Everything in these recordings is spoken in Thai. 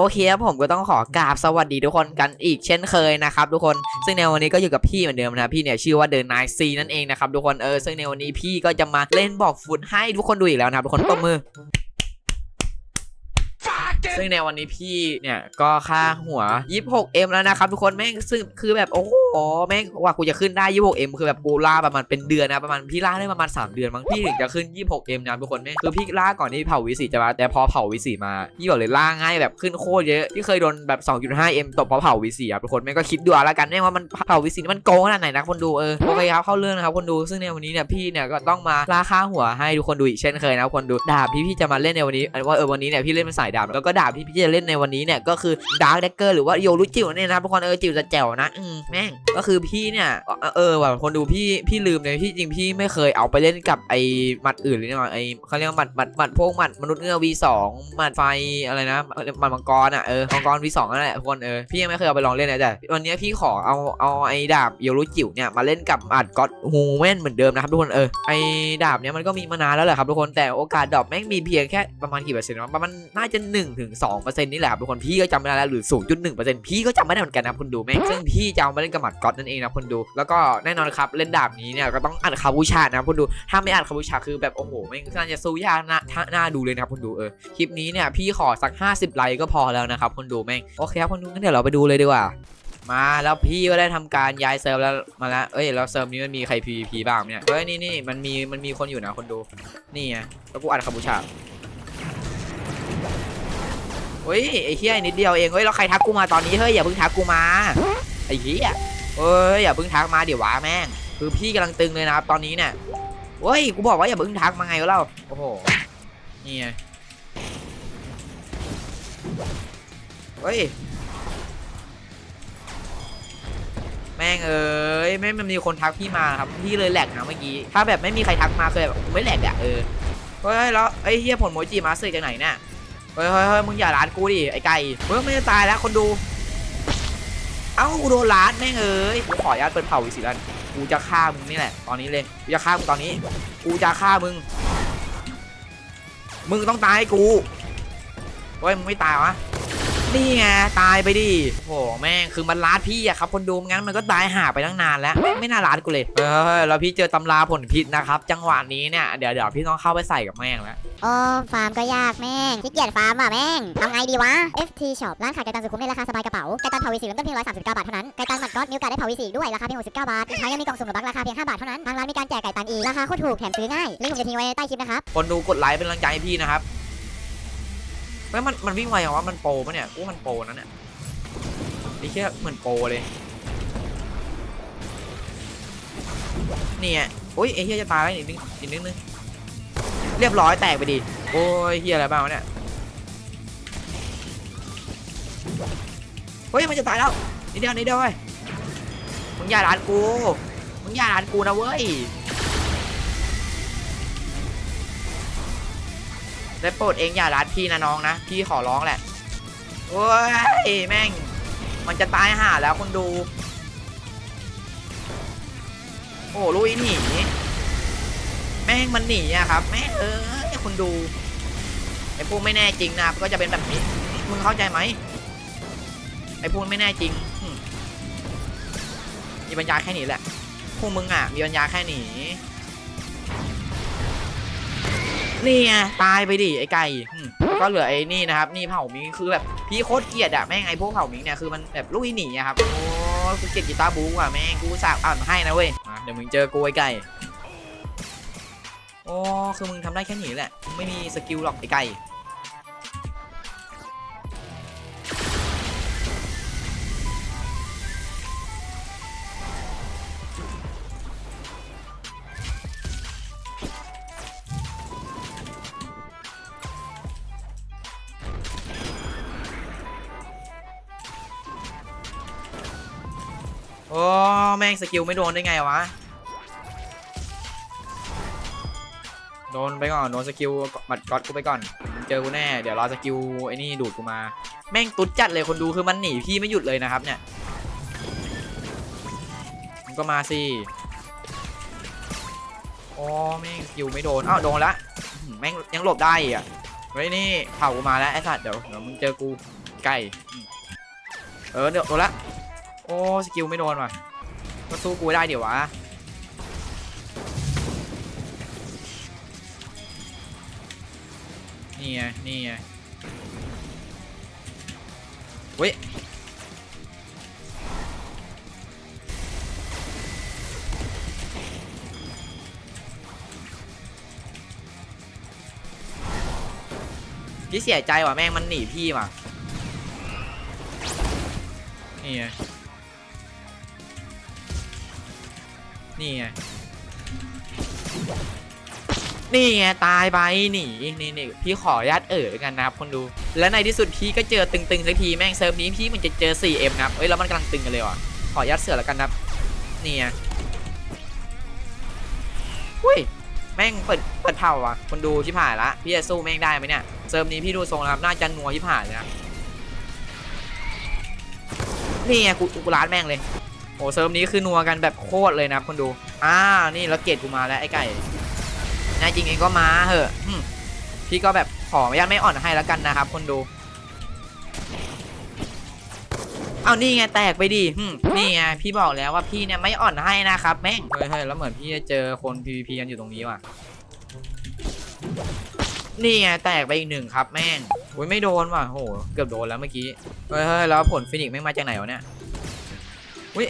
โอเคครับผมก็ต้องขอกราบสวัสดีทุกคนกันอีกเช่นเคยนะครับทุกคนซึ่งในวันนี้ก็อยู่กับพี่เหมือนเดิมนะพี่เนี่ยชื่อว่าเดินนายซีนั่นเองนะครับทุกคนเออซึ่งในวันนี้พี่ก็จะมาเล่นบอกฟุตให้ทุกคนดูอีกแล้วนะครับทุกคนตบมือ ซึ่งในวันนี้พี่เนี่ยก็ค่าหัว 26M แล้วนะครับทุกคนแม่งซึ่งคือแบบโอ้โหแม่งว่ากูจะขึ้นได้ 26M คือแบบกูล่าประมาณเป็นเดือนนะประมาณพี่ล่าได้ประมาณ 3 เดือนมั้งพี่ถึงจะขึ้น 26M นะทุกคนแม่งคือพี่ล่าก่อนที่เผาวิสีจะมาแต่พอเผาวิสีมาพี่บอกเลยล่าง่ายแบบขึ้นโคตรเยอะพี่เคยโดนแบบ 2.5M ตกเพราะเผาวิสีอะทุกคนแม่งก็คิดดูเอาละกันแม่งว่ามันเผาวิสีมันโกงขนาดไหนนะคนดูเออโอเคครับเข้าเรื่องนะครับคนดูซึ่งในวันนี้เนี่ยพี่เนี่ยก็ต้องมาล่าค่าหัวให้ทุกคนดูอีกเช่นเคยนะคนดูดาบพี่พี่จะมาเล่นในวันนี้ว่าเออวันนี้เนี่ยพี่เล่นเป็นสายดาบแล้วก็ดาบที่พี่จะเล่นในวันนี้เนี่ยก็คือดาร์ d เดกเกอร์หรือว่าโยรุจิ๋วเนี่ยนะทุกคนเออจิ๋วจะแจ๋วนะอืมแม่งก็คือพี่เนี่ยเออเออว่ะคนดูพี่พี่ลืมเลยพี่จริงพี่ไม่เคยเอาไปเล่นกับไอ้หมัดอื่นเลยนะไอ้เขาเรียกว่าหมัดหมัดหมัดพวกหมัดมนุษย์เงือก V2 หมัดไฟอะไรนะหมัดมังกรอะเออมังกร V2 นั่นแหละทุกคนเออพี่ยังไม่เคยเอาไปลองเล่นเลยแต่วันนี้พี่ขอเอาเอาไอ้ดาบโยรุจิ๋วเนี่ยมาเล่นกับหมัดก็อดฮูแมนเหมือนเดิมนะครับทุกคนเออไอ้ดาบเนี่ยมันก็มีมานานแล้วแหละครับทุกคนแต่โอกาสดรอปแม่งมีเพียงแค่ประมาณกี่เปอร์เซ็นต์วะประมาณน่าจะ1ถึง2%นี่แหละครับทุกคนพี่ก็จำไม่ได้แล้วหรือ 0.1%พี่ก็จำไม่ได้เหมือนกันนะคุณดูแม่งซึ่งพี่จะเอามาเล่นกับหมัดก็อดนั่นเองนะคุณดู แล้วก็แน่นอนครับเล่นดาบนี้เนี่ยก็ต้องอัดคาบูชานะคุณดู ถ้าไม่อัดคาบูชาคือแบบโอ้โหแม่งน่าจะสู้ยากนะถ้าน่าดูเลยนะครับคุณดูเออคลิปนี้เนี่ยพี่ขอสัก 50 ไลค์ก็พอแล้วนะครับคุณดูแม่งโอเคครับคุณดูงั้นเดี๋ยวเราไปดูเลยดีกว่ามาแล้วพี่ก็ได้ทำการย้ายเซิร์ฟแล้วมาแล้ว เอ้ยแล้วเซิร์ฟนี้มันมีใคร PVP บ้างเนี่ย เฮ้ยนี่นี่มันมีมันมีคนอยู่นะคนดู นี่ไงแล้วกูอัดคาบูชา เฮ้ยไอ้เหี้ยนิดเดียวเองเฮ้ยแล้วใครทักกูมาตอนนี้เฮ้ยอย่าเพิ่งทักกูมาไอ้เหี้ยเฮ้ยอย่าเพิ่งทักมาเดี๋ยววะแม่งคือพี่กำลังตึงเลยนะครับตอนนี้เนี่ยเฮ้ยกูบอกว่าอย่าเพิ่งทักมาไงวะเล่าโอ้โหนี่ไงเฮ้ยแม่งเอ้ยไม่มันมีคนทักพี่มาครับพี่เลยแหลกนะเมื่อกี้ถ้าแบบไม่มีใครทักมาเคยแบบไม่แหลกอะเออเฮ้ยแล้วไอ้เฮียผลโมจิมาเสกจากไหนเนี่ย เฮ้ยเฮ้ยเฮ้ยมึงอย่าล้านกูดิไอ้ไก่เฮ้ยไม่จะตายแล้วคนดู เอ้ากูโดนล้านแม่งเอ้ยกูขออนุญาตเปิดเผาอีกสิลันกูจะฆ่ามึงนี่แหละตอนนี้เลยกูจะฆ่ามึงตอนนี้ กูจะฆ่ามึง มึงต้องตายให้กูเฮ้ยมึงไม่ตายวะ นี่ไงตายไปดิโอ้โหแม่งคือมันลาดพี่อะครับคนดูไม่งั้นมันก็ตายห่าไปตั้งนานแล้วแม่งไม่น่าลาดกูเลยเฮ้ยแล้วพี่เจอตำราผลพิษนะครับ จังหวะนี้เนี่ยเดี๋ยวเดี๋ยวพี่ต้องเข้าไปใส่กับแม่งแล้วโอ้ฟาร์มก็ยากแม่งขี้เกียจฟาร์มอะแม่งทำไงดีวะ FT Shop ร้านขายไก่ตันสุขุมในราคาสบายกระเป๋าไก่ตันเผาวีสีเริ่มต้นเพียง139บาทเท่านั้นไก่ตันหมัดก๊อตมีโอกาสได้เผาวีสีด้วยราคาเพียง69บาทอีกทั้งยังมีกล่องสุ่มหรือบัคราคาเพียง5บาทเท่านั้นทางร้านมีการแจกไก่ตันอีกราคาโคตรถูกแถมซื้อง่ายลิงก์ผมจะทิ้งไว้ใต้คลิปนะครับคนดูกดไลค์เป็นกำลังใจให้พี่นะครับ เฮ้ยมันมันวิ่งไวอย่างว่ามันโปรปะเนี่ยกูมันโปรนั่นเนี่ยไอ้เชี่ยเหมือนโปรเลยนี่ไงโอ้ยไอ้เฮียจะตายแล้วอีกนิดอีกนิดนึงเรียบร้อยแตกไปดิโอ้ยเฮียอะไรบ้างวะเนี่ยเฮ้ยมันจะตายแล้วนิดเดียวนิดเดียวเว้ยมึงอย่าด่านกูมึงอย่าด่านกูนะเว้ย ได้โปรดเองอย่ารัดพี่นะน้องนะ พี่ขอร้องแหละโอ้ยแม่ง มันจะตายห่าแล้วคนดู โอ้ลุยหนีแม่งมันหนีอะครับ แม่เออคนดูไอ้พวกไม่แน่จริงนะก็จะเป็นแบบนี้ มึงเข้าใจไหมไอ้พวกไม่แน่จริงมีปัญญาแค่นี้แหละพวกมึงอะมีปัญญาแค่นี้ นี่ไงตายไปดิไอ้ไก่ก็เหลือไอ้นี่นะครับนี่เผ่ามิงคือแบบพี่โคตรเกลียดอะแม่งไอ้พวกเผ่ามิงเนี่ยคือมันแบบลุยหนีอะครับโอ้กูเกลียดกีตาร์บู๊อะแม่งกูสาบอ่านให้นะเว้ยเดี๋ยวมึงเจอกูไอ้ไก่โอ้คือมึงทำได้แค่นี้แหละไม่มีสกิลหรอกไอ้ไก่ แม่งสกิลไม่โดนได้ไงวะ โดนไปก่อน โดนสกิลบัดก๊อตกูไปก่อน เจอกูแน่ เดี๋ยวรอสกิลไอ้นี่ดูดกูมา แม่งตุ๊ดจัดเลยคนดูคือมันหนีพี่ไม่หยุดเลยนะครับเนี่ยมึงก็มาสิโอ้แม่งสกิลไม่โดน อ้าวโดนละแม่งยังหลบได้อีกอะเฮ้ยนี่เผากูมาแล้วไอ้สัตว์เดี๋ยวเดี๋ยวมึงเจอกูไก่อืมเออเดี๋ยวโดนละโอ้สกิลไม่โดนว่ะ มาสู้กูได้เดี๋ยววะนี่ไงนี่ไงเว้ยพี่เสียใจว่ะแม่งมันหนีพี่ว่ะนี่ไง นี่ไง นี่ไงตายไปหนีนี่นี่พี่ขออนุญาตเอ่ยกันนะครับคนดู และในที่สุดพี่ก็เจอตึงๆสักทีแม่งเซิร์ฟนี้พี่มันจะเจอ 4M นะครับเอ้ยแล้วมันกำลังตึงกันเลยว่ะ ขออนุญาตเสือแล้วกันนะครับนี่ไงอุ้ยแม่งเปิดเปิดเผาว่ะคนดูชิบหายละพี่จะสู้แม่งได้ไหมเนี่ยเซิร์ฟนี้พี่ดูทรงแล้วครับน่าจะนัวชิบหายนะนี่ไงกูกูร้านแม่งเลย โอ้เซิร์ฟนี้คือนัวกันแบบโคตรเลยนะคนดูอ่านี่แล้วเกตกูมาแล้วไอ้ไก่แน่จริงเองก็มาเหอะพี่ก็แบบขออนุญาตไม่อ่อนให้แล้วกันนะครับคนดูเอานี่ไงแตกไปดินี่ไงพี่บอกแล้วว่าพี่เนี่ยไม่อ่อนให้นะครับแม่งเฮ้ยแล้วเหมือนพี่จะเจอคน PVP กันอยู่ตรงนี้ว่ะ นี่ไงแตกไปอีกหนึ่งครับแม่งอุ้ยไม่โดนว่ะโหเกือบโดนแล้วเมื่อกี้ เฮ้ยแล้วผลฟินิกซ์แม่งมาจากไหนวะเนี่ย อุ้ย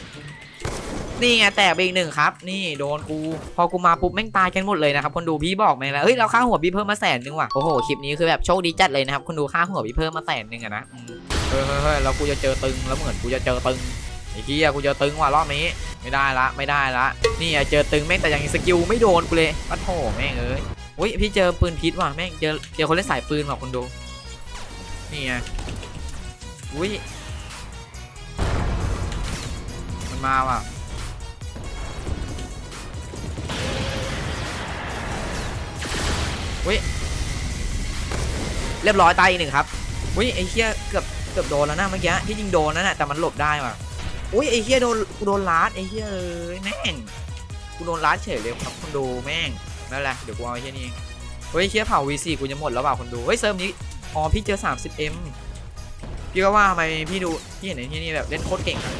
นี่ไงแตกไปอีกหนึ่งครับ นี่โดนกู พอกูมาปุ๊บแม่งตายกันหมดเลยนะครับคนดูพี่บอกไหมแล้วเฮ้ยเราค่าหัวพี่เพิ่มมาแสนหนึงว่ะโอ้โหคลิปนี้คือแบบโชคดีจัดเลยนะครับคนดูค่าหัวพี่เพิ่มมาแสนหนึงอะนะเฮ้ยเฮ้ยเฮ้ยแล้วกูจะเจอตึงแล้วเหมือนกูจะเจอตึงไอ้เหี้ยกูเจอตึงว่ะรอบนี้ไม่ได้ละไม่ได้ละนี่อะเจอตึงแม่งแต่ยังสกิลไม่โดนกูเลยปัดโถแม่งเอ้ยอุ้ยพี่เจอปืนพิษว่ะแม่งเจอเจอคนเล่นสายปืนว่ะคนดูนี่ไงอุ้ย มันมาว่ะอุ้ยเรียบร้อยตายอีกหนึ่งครับอุ้ยไอ้เหี้ยเกือบเกือบโดนแล้วนะเมื่อกี้ที่จริงโดนนั่นแหละแต่มันหลบได้ว่ะอุ้ยไอ้เหี้ยโดนกูโดนลาดไอ้เหี้ยเอ้ยแม่งกูโดนลาดเฉยเลยครับคนดูแม่งนั่นแหละเดี๋ยวกูเอาไอ้เหี้ยนี่เองเฮ้ยเหี้ยเผา V4 กูจะหมดแล้วเปล่าคนดูเฮ้ยเซิร์ฟนี้อ๋อพี่เจอ 30M พี่ก็ว่าทำไมพี่ดูพี่เห็นไอ้ที่นี่แบบเล่นโคตรเก่งอะ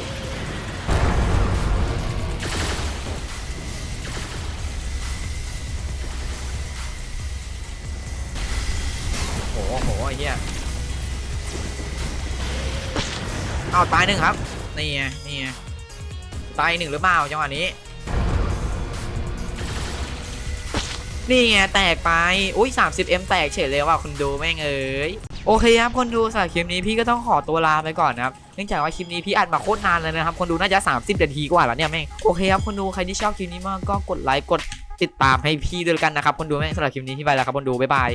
โหโหไอ้เหี้ยเอาตายหนึ่งครับ นี่ไงนี่ไงตายหนึ่งหรือเปล่าจังหวะนี้ นี่ไงแตกไป อุ้ย 30M แตกเฉยเลยว่ะคุณดูแม่งเอ้ยโอเคครับคนดูสำหรับคลิปนี้พี่ก็ต้องขอตัวลาไปก่อนนะครับเนื่องจากว่าคลิปนี้พี่อัดมาโคตรนานเลยนะครับ คนดูน่าจะ 30นาทีกว่าแล้วเนี่ยแม่งโอเคครับคนดูใครที่ชอบคลิปนี้มากก็กดไลค์กดติดตามให้พี่ด้วยกันนะครับ คนดูแม่งสำหรับคลิปนี้ที่ไปแล้วครับคนดูบ๊ายบาย